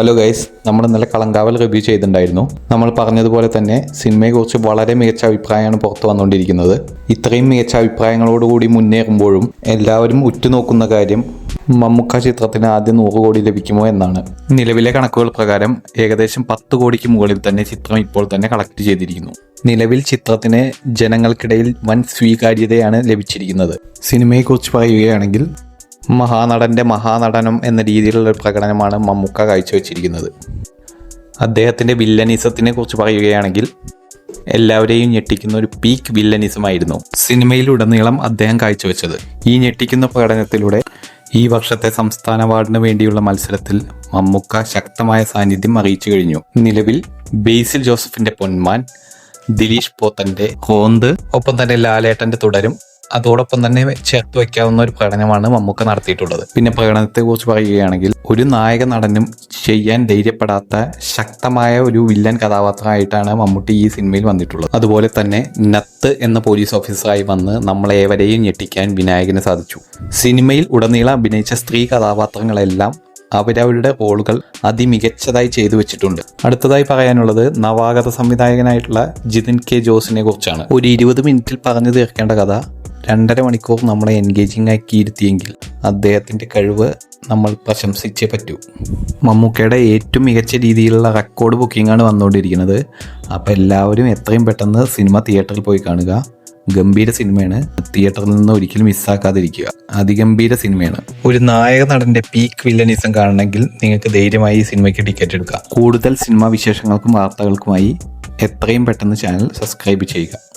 Hello guys നമ്മൾ ഇന്നലെ Kalamkaval review ചെയ്തിട്ടുണ്ടായിരുന്നു. നമ്മൾ പറഞ്ഞതുപോലെ തന്നെ സിനിമയെക്കുറിച്ച് വളരെ മികച്ച അഭിപ്രായമാണ് പുറത്തു വന്നുകൊണ്ടിരിക്കുന്നത്. ഇത്രയും മികച്ച അഭിപ്രായങ്ങളോടുകൂടി മുന്നേറുമ്പോഴും എല്ലാവരും ഉറ്റുനോക്കുന്ന കാര്യം മമ്മുക്ക ചിത്രത്തിന് ആദ്യം നൂറ് കോടി ലഭിക്കുമോ എന്നാണ്. നിലവിലെ കണക്കുകൾ പ്രകാരം ഏകദേശം പത്ത് കോടിക്ക് മുകളിൽ തന്നെ ചിത്രം ഇപ്പോൾ തന്നെ കളക്ട് ചെയ്തിരിക്കുന്നു. നിലവിൽ ചിത്രത്തിന് ജനങ്ങൾക്കിടയിൽ വൻ സ്വീകാര്യതയാണ് ലഭിച്ചിരിക്കുന്നത്. സിനിമയെക്കുറിച്ച് പറയുകയാണെങ്കിൽ മഹാനടന്റെ മഹാനടനം എന്ന രീതിയിലുള്ള ഒരു പ്രകടനമാണ് മമ്മൂക്ക കാഴ്ചവെച്ചിരിക്കുന്നത്. അദ്ദേഹത്തിന്റെ വില്ലനിസത്തിനെ കുറിച്ച് പറയുകയാണെങ്കിൽ എല്ലാവരെയും ഞെട്ടിക്കുന്ന ഒരു പീക്ക് വില്ലനിസമായിരുന്നു സിനിമയിലുടനീളം അദ്ദേഹം കാഴ്ചവെച്ചത്. ഈ ഞെട്ടിക്കുന്ന പ്രകടനത്തിലൂടെ ഈ വർഷത്തെ സംസ്ഥാന അവാർഡിന് വേണ്ടിയുള്ള മത്സരത്തിൽ മമ്മൂക്ക ശക്തമായ സാന്നിധ്യം അറിയിച്ചു കഴിഞ്ഞു. നിലവിൽ ബേസിൽ ജോസഫിന്റെ പൊന്മാൻ ദിലീഷ് പോത്തന്റെ ഹോന്ത് ഒപ്പം തന്നെ ലാലേട്ടന്റെ തുടരും അതോടൊപ്പം തന്നെ ചേർത്ത് വയ്ക്കാവുന്ന ഒരു പ്രകടനമാണ് മമ്മൂക്ക നടത്തിയിട്ടുള്ളത്. പിന്നെ പ്രകടനത്തെ കുറിച്ച് പറയുകയാണെങ്കിൽ ഒരു നായക നടനും ചെയ്യാൻ ധൈര്യപ്പെടാത്ത ശക്തമായ ഒരു വില്ലൻ കഥാപാത്രമായിട്ടാണ് മമ്മൂട്ടി ഈ സിനിമയിൽ വന്നിട്ടുള്ളത്. അതുപോലെ തന്നെ നത്ത് എന്ന പോലീസ് ഓഫീസറായി വന്ന് നമ്മളേവരെയും ഞെട്ടിക്കാൻ വിനായകന് സാധിച്ചു. സിനിമയിൽ ഉടനീളം അഭിനയിച്ച സ്ത്രീ കഥാപാത്രങ്ങളെല്ലാം അവരവരുടെ റോളുകൾ അതിമികച്ചതായി ചെയ്തു വെച്ചിട്ടുണ്ട്. അടുത്തതായി പറയാനുള്ളത് നവാഗത സംവിധായകനായിട്ടുള്ള ജിതിൻ കെ ജോസിനെ കുറിച്ചാണ്. ഒരു ഇരുപത് മിനിറ്റിൽ പറഞ്ഞു തീർക്കേണ്ട കഥ രണ്ടര മണിക്കൂർ നമ്മളെ എൻഗേജിങ് ആക്കിയിരുത്തിയെങ്കിൽ അദ്ദേഹത്തിന്റെ കഴിവ് നമ്മൾ പ്രശംസിച്ചേ പറ്റൂ. മമ്മൂക്കയുടെ ഏറ്റവും മികച്ച രീതിയിലുള്ള റെക്കോർഡ് ബുക്കിംഗാണ് വന്നുകൊണ്ടിരിക്കുന്നത്. അപ്പോൾ എല്ലാവരും എത്രയും പെട്ടെന്ന് സിനിമ തിയേറ്ററിൽ പോയി കാണുക. ഗംഭീര സിനിമയാണ് തിയേറ്ററിൽ നിന്ന് ഒരിക്കലും മിസ്സാക്കാതിരിക്കുക അതിഗംഭീര സിനിമയാണ് ഒരു നായക നടന്റെ പീക്ക് വില്ലനിസം കാണണമെങ്കിൽ നിങ്ങൾക്ക് ധൈര്യമായി ഈ സിനിമയ്ക്ക് ടിക്കറ്റ് എടുക്കാം. കൂടുതൽ സിനിമാ വിശേഷങ്ങൾക്കും വാർത്തകൾക്കുമായി എത്രയും പെട്ടെന്ന് ചാനൽ സബ്സ്ക്രൈബ് ചെയ്യുക.